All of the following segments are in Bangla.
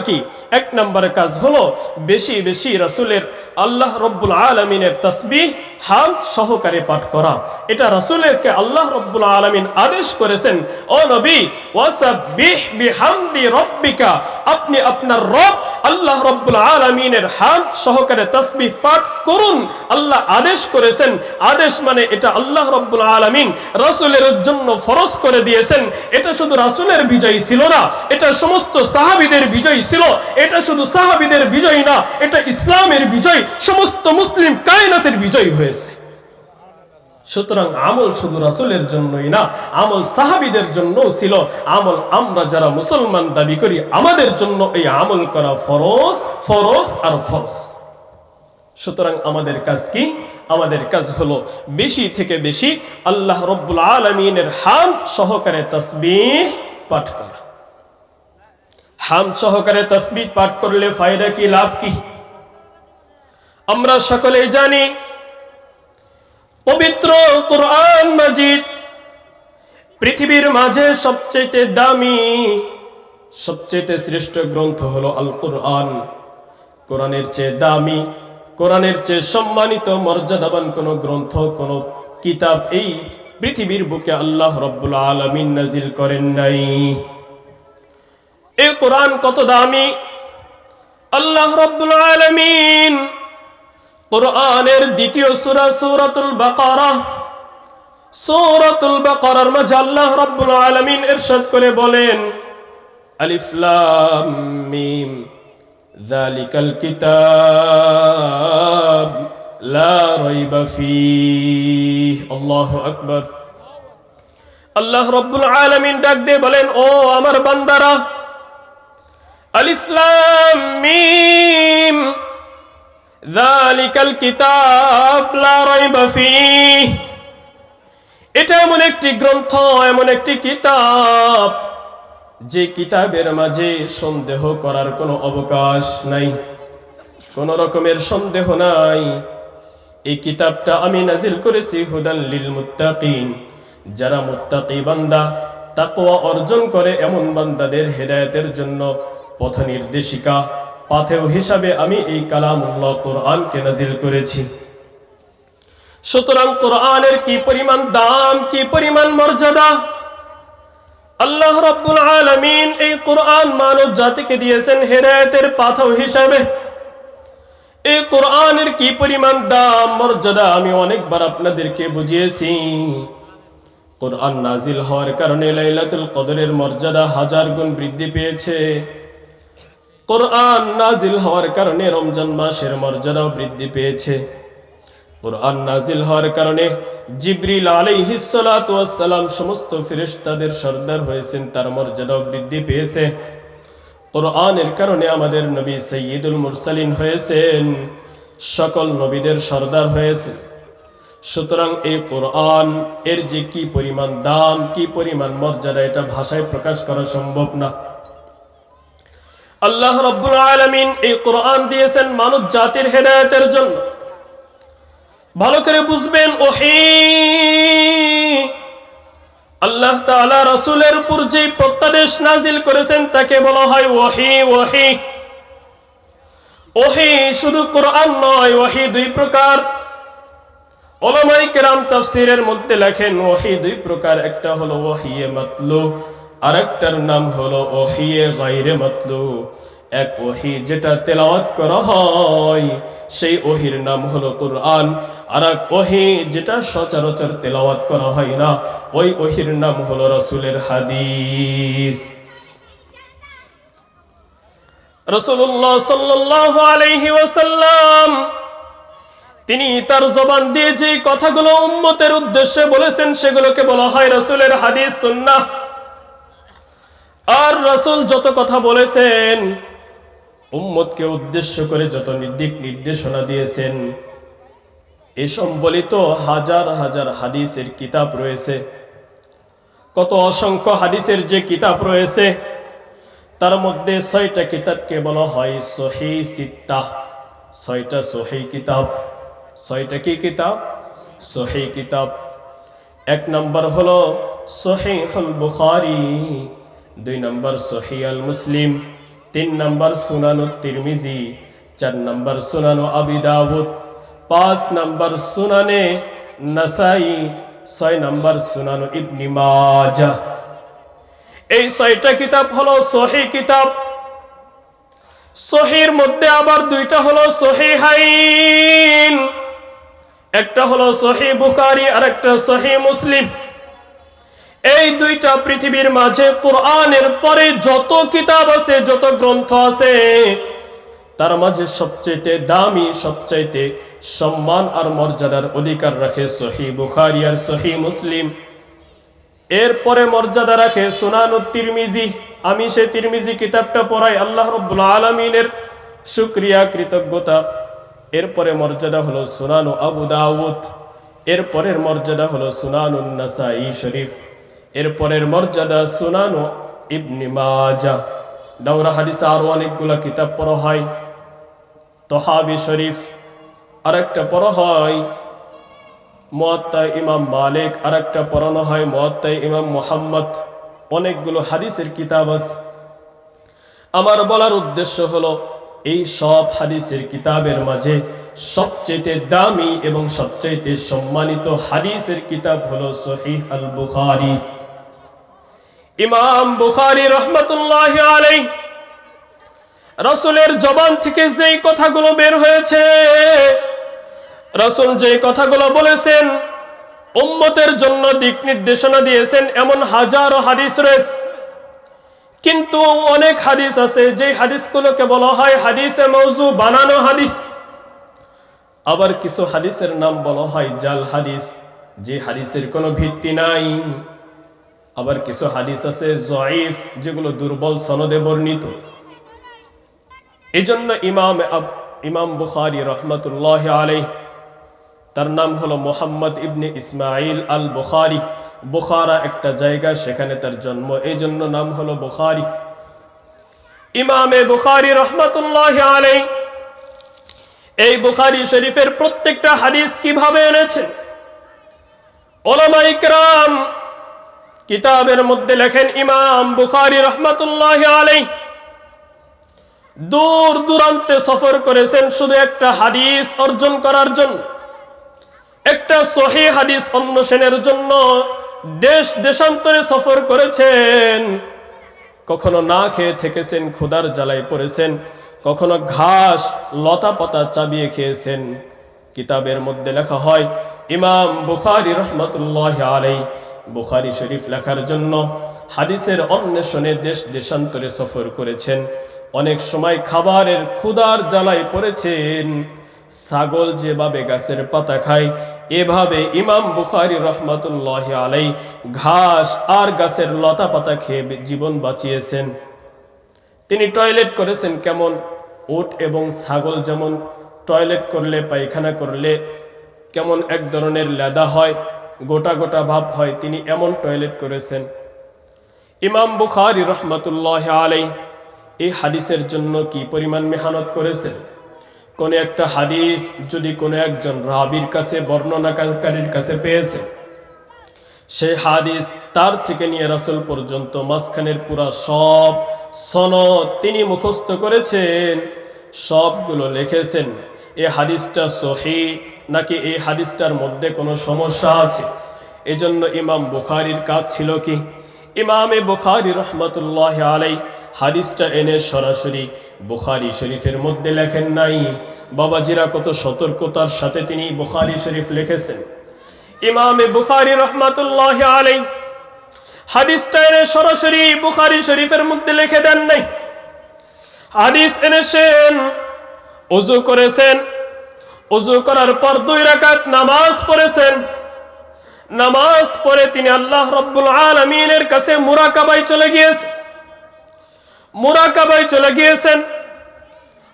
কি? এক নম্বর কাজ হলো বেশি বেশি রাসুলের আল্লাহ রব্বুল আলমিনের তসবিহ হাম সহকারে পাঠ করা। এটা রাসূলেরকে আল্লাহ রব্বুল আলমিন আদেশ করেছেন, ও নবী রব্বিকা, আপনি আপনার রব আল্লাহ রব্বুল আলমিনের হাম সহকারে তসবিহ পাঠ করুন। আল্লাহ আদেশ করেছেন। আদেশ মানে এটা আল্লাহ রব্বুল আলমিন রাসূলের জন্য ফরজ করে দিয়েছেন। এটা শুধু রাসূলের বিজয় ছিল না, এটা সমস্ত সাহাবিদের বিজয় ছিল। এটা শুধু সাহাবিদের বিজয় না, এটা ইসলামের বিজয়, সমস্ত মুসলিম কায়নাতের বিজয় হয়েছে। সুতরাং আমল শুধু রাসূলের জন্যই না, আমল সাহাবিদের জন্যও ছিল। আমল আমরা যারা মুসলমান দাবি করি, আমাদের জন্য এই আমল করা ফরজ ফরজ আর ফরজ। সুতরাং আমাদের কাজ কি? আমাদের কাজ হলো বেশি থেকে বেশি আল্লাহ রব্বুল আলমিনের হাম সহকারে তসবিহ পাঠ করা। হাম সহকারে তসবিহ পাঠ করলে ফায়দা কি, লাভ কি? আমরা সকলেই জানি পবিত্র কোরআন মাজিদ। পৃথিবীর মাঝে সবচেয়ে দামি সবচেয়ে শ্রেষ্ঠ গ্রন্থ হলো আল কোরআন কোরআনের চেয়ে দামি, কোরআনের চেয়ে সম্মানিত, মর্যাদাবান কোন গ্রন্থ, কোন কিতাব এই পৃথিবীর বুকে আল্লাহ রব্বুল আলমিন নাজিল করেন নাই। এই কোরআন কত দামি? আল্লাহ রব্বুল আলমিন কোরআনের দ্বিতীয় সূরা সূরাতুল বাকারা। সূরাতুল বাকারার মাঝে আল্লাহ রাব্বুল আলামিন ইরশাদ করে বলেন, আলিফ লাম মিম, যালিকাল কিতাব লা রাইবা ফীহ। আল্লাহু আকবার। আল্লাহ রাব্বুল আলামিন ডাক দিয়ে বলেন, ও আমার বান্দারা, আলিফ লাম মিম যালিকাল কিতাব লা রাইবা ফীহ এটা এমন একটি গ্রন্থ, এমন একটি কিতাব, যে কিতাবের মাঝে সন্দেহ করার কোনো অবকাশ নাই, কোন রকমের সন্দেহ নাই। এই কিতাবটা আমি নাজিল করেছি হুদান লিল মুত্তাকিন। যারা মুত্তাকি বান্দা, তাকওয়া অর্জন করে এমন বান্দাদের হেদায়েতের জন্য পথ নির্দেশিকা পাথেও হিসাবে আমি এই কালামুল্লাহ কোরআনকে নাজিল করেছি। সুতরাং কোরআনের কি পরিমাণ দাম, কি পরিমাণ মর্যাদা? আল্লাহ রাব্বুল আলামিন এই কোরআন মানব জাতিকে দিয়েছেন হেদায়েতের পাথর হিসাবে। এই কোরআনের কি পরিমাণ দাম, মর্যাদা আমি অনেকবার আপনাদেরকে বুঝিয়েছি। কোরআন নাজিল হওয়ার কারণে লাইলাতুল কদরের মর্যাদা হাজার গুণ বৃদ্ধি পেয়েছে। কোরআন নাজিল হওয়ার কারণে রমজান মাসের মর্যাদাও বৃদ্ধি পেয়েছে। কোরআন নাজিল হওয়ার কারণে জিবরিল আলাইহিসসালাম সমস্ত ফেরেশতাদের সর্দার হয়েছেন, তার মর্যাদাও বৃদ্ধি পেয়েছে। কোরআনের কারণে আমাদের নবী সৈয়দুল মুরসালিন হয়েছেন, সকল নবীদের সর্দার হয়েছেন। সুতরাং এই কোরআন, এর যে কি পরিমাণ দাম, কি পরিমাণ মর্যাদা, এটা ভাষায় প্রকাশ করা সম্ভব না। আল্লাহ রব্বুল আলমিন এই কোরআন দিয়েছেন মানব জাতির হেদায়তের জন্য। ভালো করে বুঝবেন, ওহি, আল্লাহ তাআলা রাসূলের উপর যে প্রত্যাদেশ নাজিল করেছেন তাকে বলা হয় ওহি ওহি। ওহি শুধু কোরআন নয়, ওহি দুই প্রকার। ওলামাই কেরাম তাফসিরের মধ্যে লেখেন, ওহি দুই প্রকার, একটা হলো ওহিয়ে মাতলু আরেকটার নাম হলো ওহিয়ে গাইরে মাতলু। এক ওহি যেটা তেলাওয়াত করা হয়, সেই ওহির নাম হলো কোরআন। আর এক ওহি যেটা সচরাচর তেলাওয়াত করা হয় না, ওই ওহির নাম হলো রসুলের হাদিস। রসুল্লাহ সাল্লাহ আলাইহি ওয়াসাল্লাম, তিনি তার জবান দিয়ে যে কথাগুলো উম্মতের উদ্দেশ্যে বলেছেন, সেগুলোকে বলা হয় রসুলের হাদিস সুন্নাহ। আর রসুল যত কথা বলেছেন, উম্মতকে উদ্দেশ্য করে যত নির্দিক নির্দেশনা দিয়েছেন, এ সম্বলিত হাজার হাজার হাদিসের কিতাব রয়েছে। কত অসংখ্য হাদিসের যে কিতাব রয়েছে, তার মধ্যে ছয়টা কিতাবকে বলা হয় সহি সিত্তা। ছয়টা সহি কিতাব। ছয়টা কি কিতাব? সহি কিতাব। এক নম্বর হলো সহিহুল বুখারী। দুই নম্বর সহি আল মুসলিম, তিন নম্বর সুনানো তিরমিজি, চার নম্বর সুনানো আবি দাউদ, পাঁচ নম্বর সুনানে নাসাই, ছয় নম্বর সুনানো ইবনি মাজাহ এই ছয়টা কিতাব হলো সহি কিতাব। সহির মধ্যে আবার দুইটা হলো সহি হাইন। একটা হলো সহি বুখারি আর একটা সহি মুসলিম। এই দুইটা পৃথিবীর মাঝে কোরআনের পরে যত কিতাব আছে, যত গ্রন্থ আছে, তার মাঝে সবচাইতে দামি, সবচাইতে সম্মান আর মর্যাদার অধিকার রাখে সহি বুখারি আর সহি মুসলিম। এরপরে মর্যাদা রাখে সুনানু তিরমিজি। আমি সেই তিরমিজি কিতাবটা পড়াই আল্লাহ রব্বুল আলমিনের শুক্রিয়া, কৃতজ্ঞতা। এরপরে মর্যাদা হলো সুনানু আবু দাউদ। এরপরের মর্যাদা হলো সুনানু নাসাই শরীফ। এরপরের মর্যাদা সুনানু ইবনি মাজা দাউরা হাদিসে আরও অনেকগুলো কিতাব পড়া হয়। তহাবি শরীফ আরেকটা পড়া হয়। মোয়াত্তায় ইমাম মালিক আর একটা পড়ানো হয়। মোয়াত্তায় ইমাম মোহাম্মদ। অনেকগুলো হাদিসের কিতাব আছে। আমার বলার উদ্দেশ্য হলো, এই সব হাদিসের কিতাবের মাঝে সবচেয়ে দামি এবং সবচাইতে সম্মানিত হাদিসের কিতাব হলো সহিহ আল বুখারি ইমাম বুখারি রহমতুল্লাহ আলাই রসুলের জবান থেকে যেই কথাগুলো বের হয়েছে, রসুল যে কথাগুলো বলেছেন, উম্মতের জন্য দিক নির্দেশনা দিয়েছেন, এমন হাজারো হাদিস রয়েছে। কিন্তু অনেক হাদিস আছে যে হাদিসগুলোকে বলা হয় হাদিসে মৌজু বানানো হাদিস। আবার কিছু হাদিসের নাম বলা হয় জাল হাদিস, যে হাদিসের কোনো ভিত্তি নাই। আবার কিছু হাদিস আছে জয়ীফ, যেগুলো দুর্বল সনদে বর্ণিত। এই জন্য ইমাম ইমাম বুখারি রহমতুল্লাহ আলাই তার নাম হলো Mohammad Ibn Ismail Al Bukhari Bukhara একটা জায়গা, সেখানে তার জন্ম এই জন্য নাম হলো বুখারি। ইমামে বুখারি রহমতুল্লাহ আলাই এই বুখারি শরীফের প্রত্যেকটা হাদিস কীভাবে এনেছেন? ওলামা ইকরাম কিতাবের মধ্যে লেখেন ইমাম বুখারি রহমতুল্লাহ আলাই দূর দূরান্তে সফর করেছেন শুধু একটা হাদিস অর্জন করার জন্য। একটা সহি হাদিস অন্বেষণের জন্য দেশ দেশান্তরে সফর করেছেন। কখনো না খেয়ে থেকেছেন, ক্ষুধার জ্বালায় পড়েছেন। কখনো ঘাস লতা পাতা চাবিয়ে খেয়েছেন। কিতাবের মধ্যে লেখা হয়, ইমাম বুখারি রহমতুল্লাহ আলাই বুখারি শরীফ লেখার জন্য হাদিসের অন্বেষণে দেশ দেশান্তরে সফর করেছেন। অনেক সময় খাবারের ক্ষুধার জ্বালায় পড়েছেন। ছাগল যেভাবে গাছের পাতা খায়, এভাবে ইমাম বুখারি রহমতুল্লাহ আলাই ঘাস আর গাছের লতা পাতা খেয়ে জীবন বাঁচিয়েছেন। তিনি টয়লেট করেছেন কেমন? উট এবং ছাগল যেমন টয়লেট করলে, পায়খানা করলে কেমন এক ধরনের লেদা হয়? গোটা গোটা ভাব হয়, তিনি এমন টয়লেট করেছেন। ইমাম বুখারি রহমতুল্লাহ আলাই এই হাদিসের জন্য কি পরিমাণ মেহনত করেছেন? কোন একটা হাদিস যদি কোনো একজন রাবির কাছে, বর্ণনাকারীর কাছে পেয়েছে সেই হাদিস তার থেকে নিয়ে রাসুল পর্যন্ত মাঝখানের পুরা সব সনদ তিনি মুখস্থ করেছেন, সবগুলো লিখেছেন। এই হাদিসটা সহি নাকি এই হাদিসটার মধ্যে কোনো সমস্যা আছে? এজন্য ইমাম বুখারির কাজ ছিল কি? ইমামে বুখারি রহমতুল্লাহ আলাই হাদিসটা এনে সরাসরি বুখারি শরীফের মধ্যে লেখেন নাই। বাবাজিরা কত সতর্কতার সাথে তিনি বুখারি শরীফ লিখেছেন। ইমামে বুখারি রহমাতুল্লাহ আলাই হাদিসটা এনে সরাসরি বুখারি শরীফের মধ্যে লিখে দেন নাই। হাদিস এনেছেন অজু করেছেন অজু করার পর দুই রাকাত নামাজ পড়েছেন। নামাজ পড়ে তিনি আল্লাহ রব্বুল আলমিনের কাছে মুরাকাবাই চলে গিয়েছেন। মুরাকাবাই চলে গিয়েছেন।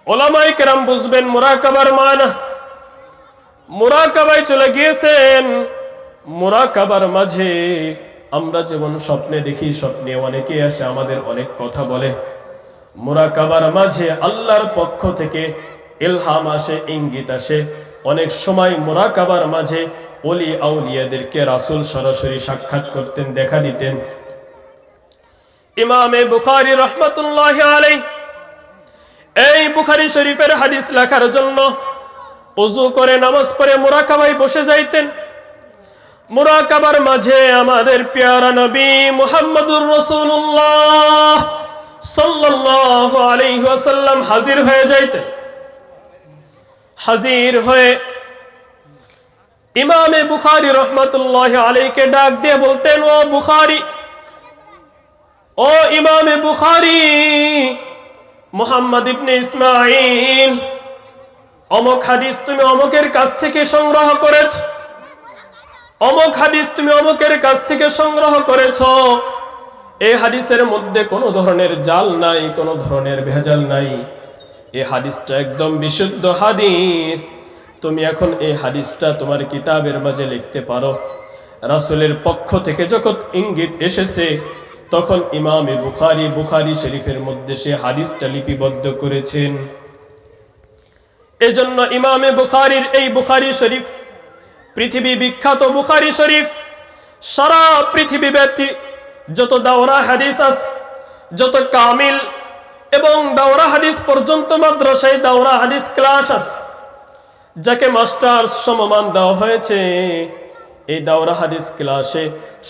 ওলামাই কেরাম বুঝবেন মুরাকাবার মানা। মুরাকাবায় চলে গিয়েছেন। মুরাকাবার মাঝে আমরা যেমন স্বপ্নে দেখি, স্বপ্নে অনেকে আসে আমাদের অনেক কথা বলে। মুরাকাবার মাঝে আল্লাহর পক্ষ থেকে ইলহাম আসে, ইঙ্গিত আসে। অনেক সময় মুরাকাবার মাঝে অলি আউলিয়াদেরকে রাসুল সরাসরি সাক্ষাৎ করতেন, দেখা দিতেন। ইমামে বুখারি রহমতুল্লাহ আলাই এই বুখারি শরীফের হাদিস লেখার জন্য অজু করে নামাজ পড়ে মোরাকাবাই বসে যাইতেন। মোরাকাবার মাঝে আমাদের পেয়ারা নবী মুহাম্মদুর রসুল্লাহ সাল্লাল্লাহু আলাইহি ওয়াসাল্লাম হাজির হয়ে যাইতেন। হাজির হয়ে ইমামে বুখারি রহমতুল্লাহ আলাইকে ডাক দিয়ে বলতেন, ও বুখারি, ও ইমামে বুখারি, মোহাম্মদ ইবনে ইসমাইল অমক হাদিস তুমি অমকের কাছ থেকে সংগ্রহ করেছ, অমক হাদিস তুমি অমকের কাছ থেকে সংগ্রহ করেছ। এই হাদিসের মধ্যে কোনো ধরনের জাল নাই, কোনো ধরনের ভেজাল নাই। এই হাদিসটা একদম বিশুদ্ধ হাদিস। তুমি এখন এই হাদিসটা তোমার কিতাবের মাঝে লিখতে পারো। রাসুলের পক্ষ থেকে যখন ইঙ্গিত এসেছে, তখন ইমামে বুখারি বুখারি শরীফের মধ্যে সে হাদিসটা লিপিবদ্ধ করেছেন। এজন্য ইমামে বুখারির এই বুখারি শরীফ, পৃথিবী বিখ্যাত বুখারি শরীফ, সারা পৃথিবী ব্যক্তি যত দাওরা হাদিস আছে, যত কামিল এবং দাওরা হাদিস পর্যন্ত মাদ্রাসায় দাওরা হাদিস ক্লাস আছে। যাকে মাস্টার সমমান দেওয়া হয়েছে, এই দাওরা হাদিস ক্লাসে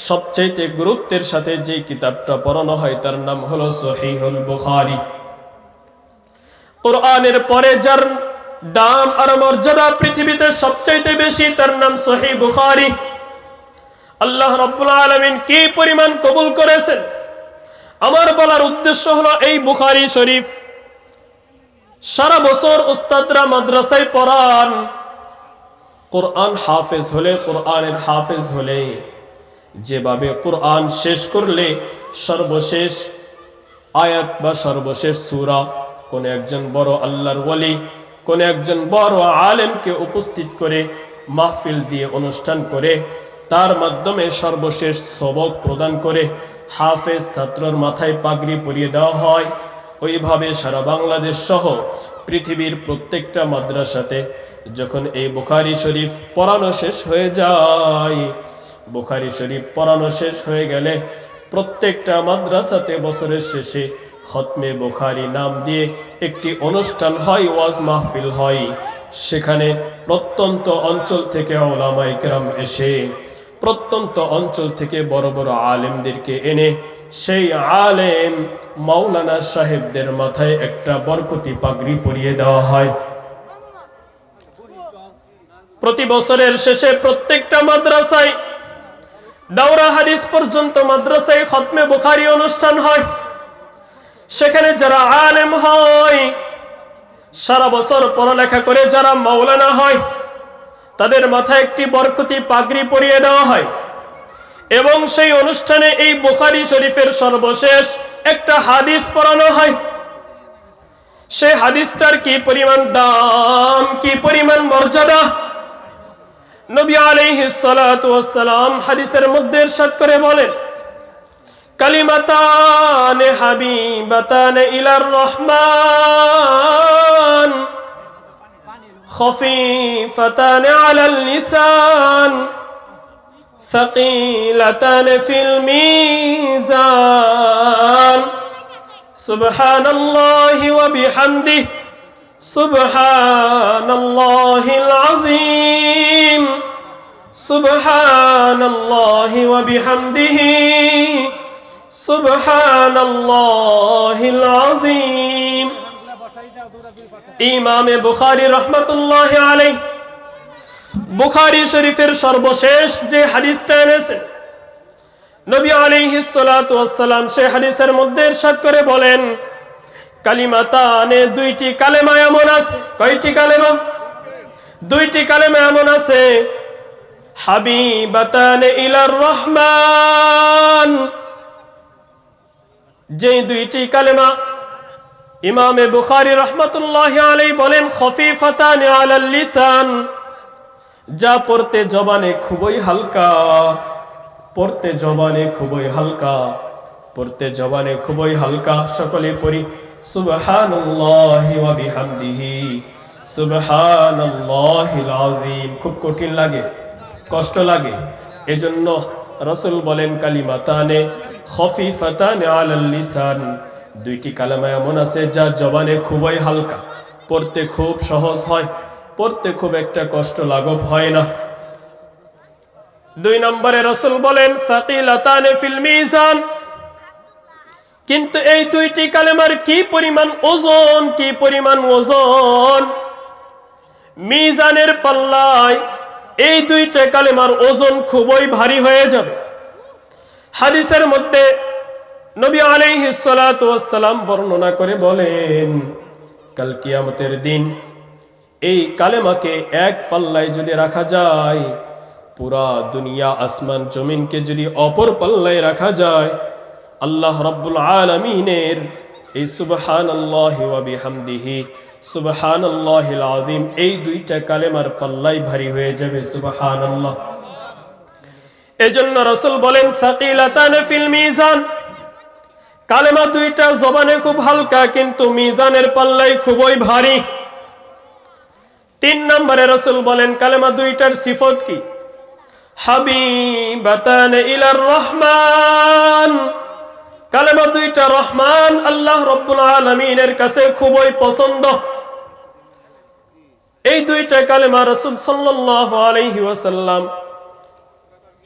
সবচাইতে গুরুত্বের সাথে যে কিতাবটা পড়ানো হয়, তার নাম হলো সহিহুল বুখারী। কোরআনের পরে যার দাম আর মর্যাদা পৃথিবীতে সবচাইতে বেশি, তার নাম সহি বুখারী। আল্লাহ রব্বুল আলমিন কি পরিমাণ কবুল করেছেন? আমার বলার উদ্দেশ্য হলো এই বুখারি শরীফ। সারা বছর উস্তাদরা মাদ্রাসায় পড়ান। কোরআন হাফেজ হলে কোরআনের হাফেজ হলে। যেভাবে কোরআন শেষ করলে সর্বশেষ আয়াত বা সর্বশেষ সূরা কোন একজন বড় আল্লাহর ওয়ালি, কোন একজন বড় আলেমকে উপস্থিত করে মাহফিল দিয়ে অনুষ্ঠান করে, তার মাধ্যমে সর্বশেষ সবক প্রদান করে হাফেজ ছাত্রর মাথায় পাগড়ি পরিয়ে দেওয়া হয়। ওইভাবে সারা বাংলাদেশ সহ পৃথিবীর প্রত্যেকটা মাদ্রাসাতে যখন এই বুখারি শরীফ পড়ানো শেষ হয়ে যায়, বুখারি শরীফ পড়ানো শেষ হয়ে গেলে প্রত্যেকটা মাদ্রাসাতে বছরের শেষে খতমে বুখারি নাম দিয়ে একটি অনুষ্ঠান হয়, ওয়াজ মাহফিল হয়। সেখানে প্রত্যন্ত অঞ্চল থেকে ওলামাই কেরাম এসে প্রত্যন্ত অঞ্চল থেকে বড় বড় আলেমদেরকে এনে সেই আলেম মাওলানা সাহেবদের মাথায় একটা বরকতি পাগড়ি পরিয়ে দেওয়া হয়। প্রতি বছরের শেষে প্রত্যেকটা মাদ্রাসায় দাওরা হাদিস পর্যন্ত মাদ্রাসায় খতমে বুখারি অনুষ্ঠান হয়। সেখানে যারা আলেম হয়, সারা বছর পড়ালেখা করে যারা মাওলানা হয় তাদের মাথায় একটি বরকতি পাগড়ি পরিয়ে দেওয়া হয়। এবং সেই অনুষ্ঠানে এই বুখারি শরীফের সর্বশেষ একটা হাদিস পড়ানো হয়। সে হাদিসটার কি পরিমাণ দাম, কি পরিমাণ মর্যাদা? নবী আলাইহিস সালাতু ওয়াস সালাম হাদিসের মধ্যে ইরশাদ করে বলেন, কালিমাতান হাবিবাতান ইলার রহমান। خفيفتان على اللسان ثقيلتان في الميزان. سبحان الله وبحمده سبحان الله العظيم. سبحان الله وبحمده سبحان الله العظيم. ইমামে বুখারি রহমতুল্লাহ আলাই বুখারি শরীফের সর্বশেষ যে হাদিসটা এনেছেন নবী সালাতু ওয়াসসালাম সে হাদিসের মধ্যে ইরশাদ করে বলেন, কালিমাতানে দুইটি কালেমা এমন আছে। কয়টি কালেমা? দুইটি কালেমা এমন আছে, হাবিবাতানে ইলার রহমান। যে দুইটি কালেমা ইমামে বুখারি রহমতুল্লাহ আলাই বলেন, খফিফাতান আলাল যা পড়তে জবানে খুবই হালকা, পড়তে জবানে খুবই হালকা, পড়তে জবানে খুবই হালকা। সকলে পড়ি, সুবহানাল্লাহি ওয়া বিহামদিহি সুবহানাল্লাহিল আযীম খুব কঠিন লাগে, কষ্ট লাগে। এজন্য রাসূল বলেন, কালিমাতানে খফিফাতান আলাল লিসান দুইটি কালেমা এমন আছে যা জবানে খুবই হালকা। পড়তে খুব সহজ হয়, পড়তে খুব একটা কষ্ট লাঘব হয় না। দুই নম্বরে রসুল বলেন ফিল মিজান। কিন্তু এই দুইটি কালেমার কি পরিমাণ ওজন, কি পরিমাণ ওজন? মিজানের পাল্লায় এই দুইটা কালেমার ওজন খুবই ভারী হয়ে যাবে। হাদিসের মধ্যে নবী আলাইহিস সালাতু ওয়াস সালাম বর্ণনা করে বলেন, কাল কিয়ামতের দিন এই কালেমাকে এক পাল্লায় যদি রাখা যায়, পুরা দুনিয়া আসমান জমিনকে যদি অপর পাল্লায় রাখা যায়, আল্লাহ রব্বুল আলমিনের এই সুবহান আল্লাহ বিহামদিহি সুবহান আল্লাহিল আযীম এই দুইটা কালেমার পাল্লাই ভারী হয়ে যাবে সুবহান আল্লাহ এজন্য রসুল বলেন ফিল মিজান। কালেমা দুইটা জবানে খুব হালকা, কিন্তু মিজানের পাল্লাই খুবই ভারী। তিন নম্বরে রসুল বলেন, কালেমা দুইটার সিফত কি?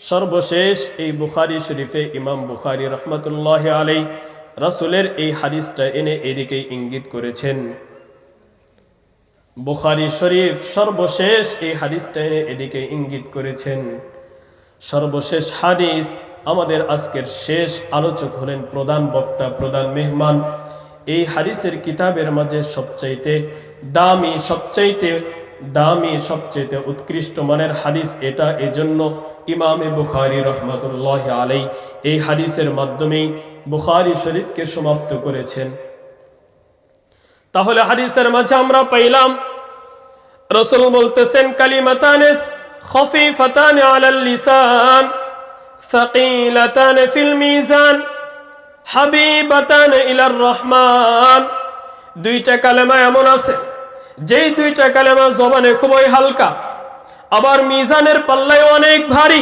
সর্বশেষ এই বুখারি শরীফে ইমাম বুখারি রহমতুল্লাহ আলাই রাসুলের এই হাদিসটা এনে এদিকে ইঙ্গিত করেছেন। বুখারি শরীফ সর্বশেষ এই হাদিসটা এনে এদিকে ইঙ্গিত করেছেন। সর্বশেষ হাদিস আমাদের আজকের শেষ আলোচক হলেন প্রধান বক্তা, প্রধান মেহমান। এই হাদিসের কিতাবের মাঝে সবচাইতে দামি সবচাইতে দামি, সবচাইতে উৎকৃষ্ট মানের হাদিস এটা। এজন্য ইমামে বুখারি রহমতুল্লাহ আলাই এই হাদিসের মাধ্যমেই বুখারি শরীফকে সমাপ্ত করেছেন তাহলে হাদিসের মাঝে আমরা পাইলাম রসুল বলতেছেন কালিমাতানে খফিফাতানে আলাল লিসান ثقيلتان في الميزان হাবিবাতান ইলার রহমান দুইটা কালেমা এমন আছে যেই দুইটা কালেমা জবানে খুবই হালকা আবার মিজানের পাল্লায় অনেক ভারী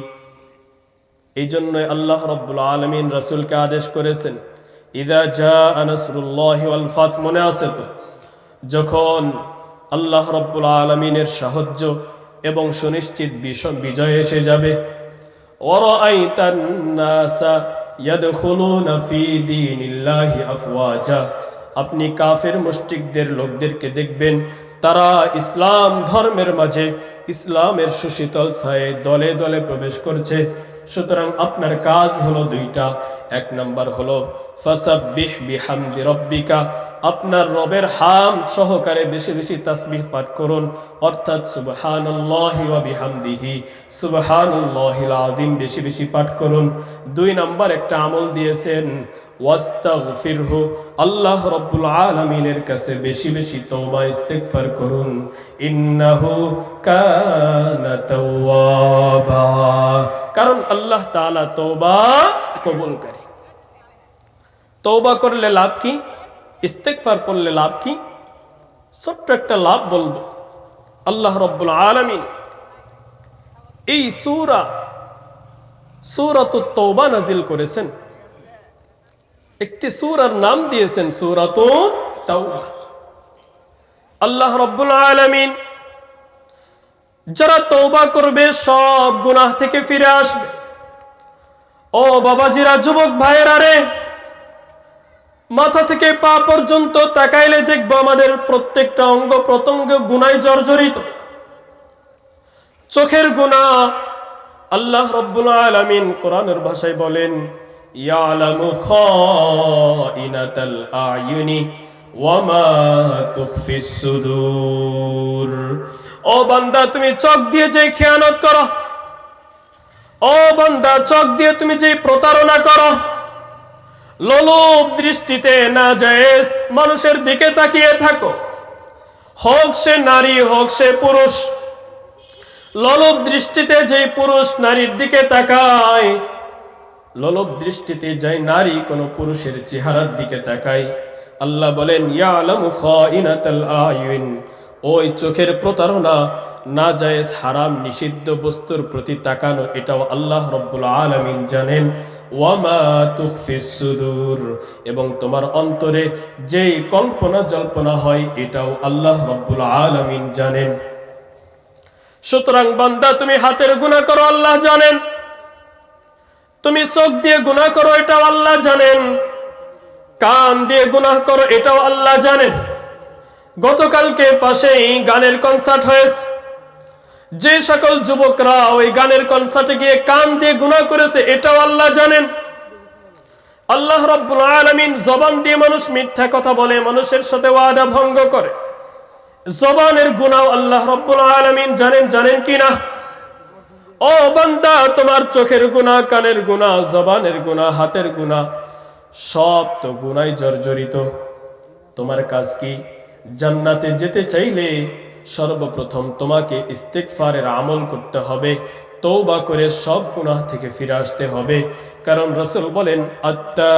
এই জন্য আল্লাহ রব্বুল আলমিন রসুলকে আদেশ করেছেন, ইদা জা আনসরুল্লাহ আলফাত মনে আছে তো? যখন আল্লাহ রব্বুল আলমিনের সাহায্য এবং সুনিশ্চিত বিজয় এসে যাবে আপনি কাফের মুষ্টিকদের লোকদেরকে দেখবেন, তারা ইসলাম ধর্মের মাঝে ইসলামের সুশীতল ছায় দলে দলে প্রবেশ করছে। সুতরাং আপনার কাজ হলো দুইটা। এক নম্বর হলো, ফাসাব্বিহ বিহামদি রব্বিকা আপনার রবের হাম সহকারে বেশি বেশি তাসবিহ পাঠ করুন। অর্থাৎ, সুবহানাল্লাহি ওয়া বিহামদিহি সুবহানাল্লাহিল আযীম বেশি বেশি পাঠ করুন। দুই নাম্বার একটা আমল দিয়েছেন, ওয়াস্তাগফিরহু আল্লাহ রব্বুল আলামিনের কাছে বেশি বেশি তওবা, ইস্তেগফার করুন। ইন্নাহু কানা তাওয়াবা। কারণ আল্লাহ তাআলা তওবা কবুলকারী। তওবা করলে লাভ কি? ইস্তেগফার পড়লে লাভ কি? ছোট্ট একটা লাভ বলব। আল্লাহ রব্বুল আলামিন এই সূরা, সূরাতুত তওবা নাজিল করেছেন। একটি সূরার নাম দিয়েছেন সূরাতুত তাওবা। আল্লাহ রব্বুল আলামিন যারা তৌবা করবে, সব গুনাহ থেকে ফিরে আসবে। ও বাবাজিরা, যুবক ভাইয়েরা রে, মাথা থেকে পা পর্যন্ত তাকাইলে দেখব আমাদের প্রত্যেকটা অঙ্গ প্রত্যঙ্গ গুনায় জর্জরিত। চোখের গুণা আল্লাহ আলামিন কোরআনের ভাষায় বলেন, ইয়ালামু ওয়ামা সুদূর। ও বান্দা, তুমি চোখ দিয়ে যে খেয়ানত করো, ও বান্দা, চোখ দিয়ে তুমি যে প্রতারণা করো, লোলুপ দৃষ্টিতে না জায়েজ মানুষের দিকে তাকিয়ে থাকো। হোক সে নারী, হোক সে পুরুষ ললব দৃষ্টিতে যে পুরুষ নারীর দিকে তাকায় ললব দৃষ্টিতে যে নারী কোনো পুরুষের চেহারার দিকে তাকায়। আল্লাহ বলেন, ইয়ালামু খাইনাতাল আয়ুন। ওই চোখের প্রতারণা না জায়েজ হারাম নিষিদ্ধ বস্তুর প্রতি তাকানো, এটাও আল্লাহ রব্বুল আলামিন জানেন, ওয়ামা তুখফিস সুদূর। এবং তোমার অন্তরে যেই কল্পনা জল্পনা হয়, এটাও আল্লাহ রব্বুল আলামিন জানেন। সুতরাং বান্দা, তুমি হাতের গুণা করো, আল্লাহ জানেন। তুমি চোখ দিয়ে গুনাহ করো, এটাও আল্লাহ জানেন। কান দিয়ে গুনাহ করো, এটাও আল্লাহ জানেন। গতকালকে পাশেই গানের কনসার্ট হয়েছে। যে সকল যুবকরা ওই গানের কনসার্টে গিয়ে কান দিয়ে গুনাহ করেছে, এটাও আল্লাহ জানেন। আল্লাহ রব্বুল আলামিন জবান দিয়ে মানুষ মিথ্যা কথা বলে, মানুষের সাথে ওয়াদা ভঙ্গ করে। জবানের গুনাহ আল্লাহ রব্বুল আলামিন জানেন জানেন কি না? ও বান্দা, তোমার চোখের গুনাহ কানের গুনাহ জবানের গুনাহ হাতের গুনাহ সব তো গুনাই জর্জরিত। তোমার কাজ কি? জান্নাতে যেতে চাইলে সর্বপ্রথম তোমাকে ইস্তেকফারের আমল করতে হবে তৌবা করে সব গুনাহ থেকে ফিরে আসতে হবে। কারণ রসুল বলেন আত্মা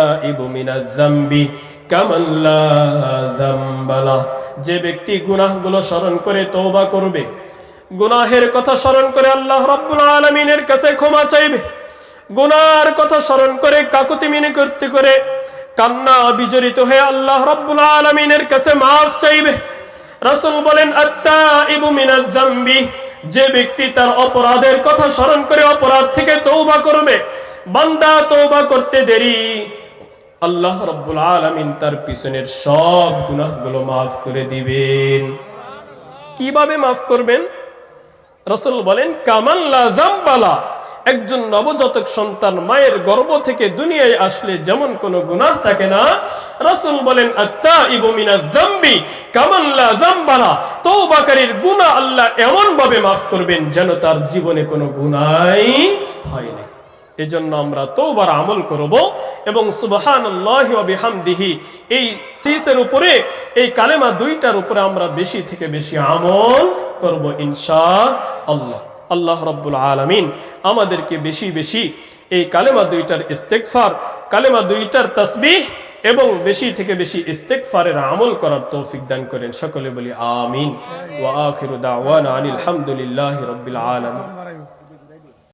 জাম্বি কামাল্লা যে ব্যক্তি গুনাহগুলো স্মরণ করে তৌবা করবে, গুনাহের কথা স্মরণ করে আল্লাহ রব্বুল আলমিনের কাছে ক্ষমা চাইবে, গুনার কথা স্মরণ করে কাকুতি মিনি করতে করে কান্না বিজড়িত হয়ে আল্লাহ রব্বুল আলমিনের কাছে মাফ চাইবে। রাসূল বলেন আত্মা ইবু মিনাজ জাম্বি যে ব্যক্তি তার অপরাধের কথা স্মরণ করে অপরাধ থেকে তৌবা করবে। বান্দা তৌবা করতে দেরি। আল্লাহ রব্বুল আলমিন তার পিছনের সব গুনাহগুলো মাফ করে দিবেন। কীভাবে মাফ করবেন? রসুল বলেন কামাল্লা জাম্বালা একজন নবজাতক সন্তান মায়ের গর্ভ থেকে দুনিয়ায় আসলে যেমন কোনো গুনাহ থাকে না, রসুল বলেন আত্মা ইবমিনা জাম্বি কামাল্লা জাম্বালা তৌবাকারীর গুনাহ আল্লাহ এমন ভাবে মাফ করবেন যেন তার জীবনে কোনো গুনাই হয়নি এজন্য আমরা তৌবার আমল করব এবং সুবহানাল্লাহি ওয়া বিহামদিহি এই তিসের উপরে, এই কালেমা দুইটার উপরে আমরা বেশি থেকে বেশি আমল করব ইনশা আল্লাহ আল্লাহ রব্বুল আলমিন আমাদেরকে বেশি বেশি এই কালেমা দুইটার ইস্তেকফার কালেমা দুইটার তসবিহ এবং বেশি থেকে বেশি ইস্তেকফারের আমল করার তৌফিক দান করেন। সকলে বলি আমিন। ওয়া আখিরু দাওয়ানা আনিল হামদুলিল্লাহি রাব্বিল আলামিন।